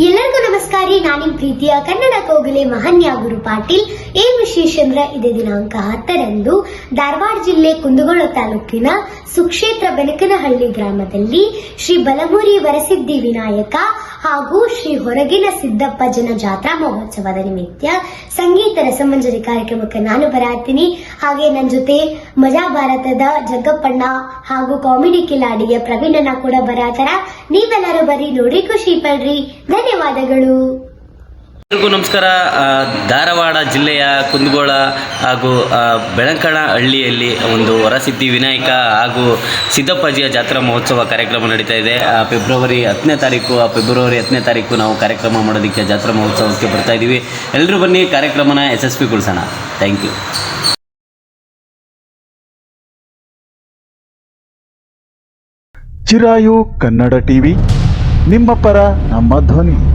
ಎಲ್ಲರಿಗೂ ನಮಸ್ಕಾರ. ನಾನು ಪ್ರೀತಿಯ ಕನ್ನಡ ಕೋಗಿಲೆ ಮಹನ್ಯ ಗುರು ಪಾಟೀಲ್. ಏನ್ ವಿಶೇಷ ಅಂದ್ರೆ ಇದೇ ದಿನಾಂಕ ಹತ್ತರಂದು ಧಾರವಾಡ ಜಿಲ್ಲೆ ಕುಂದಗೋಳ ತಾಲೂಕಿನ ಸುಕ್ಷೇತ್ರ ಬೆನಕನಹಳ್ಳಿ ಗ್ರಾಮದಲ್ಲಿ ಶ್ರೀ ಬಲಮುರಿ ವರಸಿದ್ಧಿ ವಿನಾಯಕ ಹಾಗೂ ಶ್ರೀ ಹೊರಗಿನ ಸಿದ್ದಪ್ಪ ಜನ ಜಾತ್ರಾ ಮಹೋತ್ಸವದ ನಿಮಿತ್ತ ಸಂಗೀತ ರಸಮಂಜರಿ ಕಾರ್ಯಕ್ರಮಕ್ಕೆ ನಾನು ಬರಾತೀನಿ. ಹಾಗೆ ನನ್ನ ಜೊತೆ ಮಜಾ ಭಾರತದ ಜಗ್ಗಪ್ಪಣ್ಣ ಹಾಗೂ ಕಾಮಿಡಿ ಕಿಲಾಡಿಯ ಪ್ರವೀಣನ ಕೂಡ ಬರಾತರ. ನೀವೆಲ್ಲರೂ ಬರೀ ನೋಡಿ ಖುಷಿ ಪಡ್ರಿ. ಧನ್ಯವಾದಗಳು. ಎಲ್ರಿಗೂ ನಮಸ್ಕಾರ. ಆ, ಧಾರವಾಡ ಜಿಲ್ಲೆಯ ಕುಂದಗೋಳ ಹಾಗೂ ಆ, ಬೆಳಕಣ ಹಳ್ಳಿಯಲ್ಲಿ ಒಂದು ವರಸಿದ್ಧಿ ವಿನಾಯಕ ಹಾಗೂ ಸಿದ್ದಪ್ಪಾಜಿಯ ಜಾತ್ರಾ ಮಹೋತ್ಸವ ಕಾರ್ಯಕ್ರಮ ನಡೀತಾ ಇದೆ. ಫೆಬ್ರವರಿ ಹತ್ತನೇ ತಾರೀಕು ಆ ಫೆಬ್ರವರಿ ಹತ್ತನೇ ತಾರೀಕು ನಾವು ಕಾರ್ಯಕ್ರಮ ಮಾಡೋದಕ್ಕೆ ಜಾತ್ರಾ ಮಹೋತ್ಸವಕ್ಕೆ ಬರ್ತಾ ಇದ್ದೀವಿ. ಎಲ್ಲರೂ ಬನ್ನಿ ಕಾರ್ಯಕ್ರಮನ ಯಶಸ್ವಿಗೊಳಿಸೋಣ thank you Chirayu Kannada TV ನಿಮ್ಮ ಪರ ನಮ್ಮ ಧ್ವನಿ.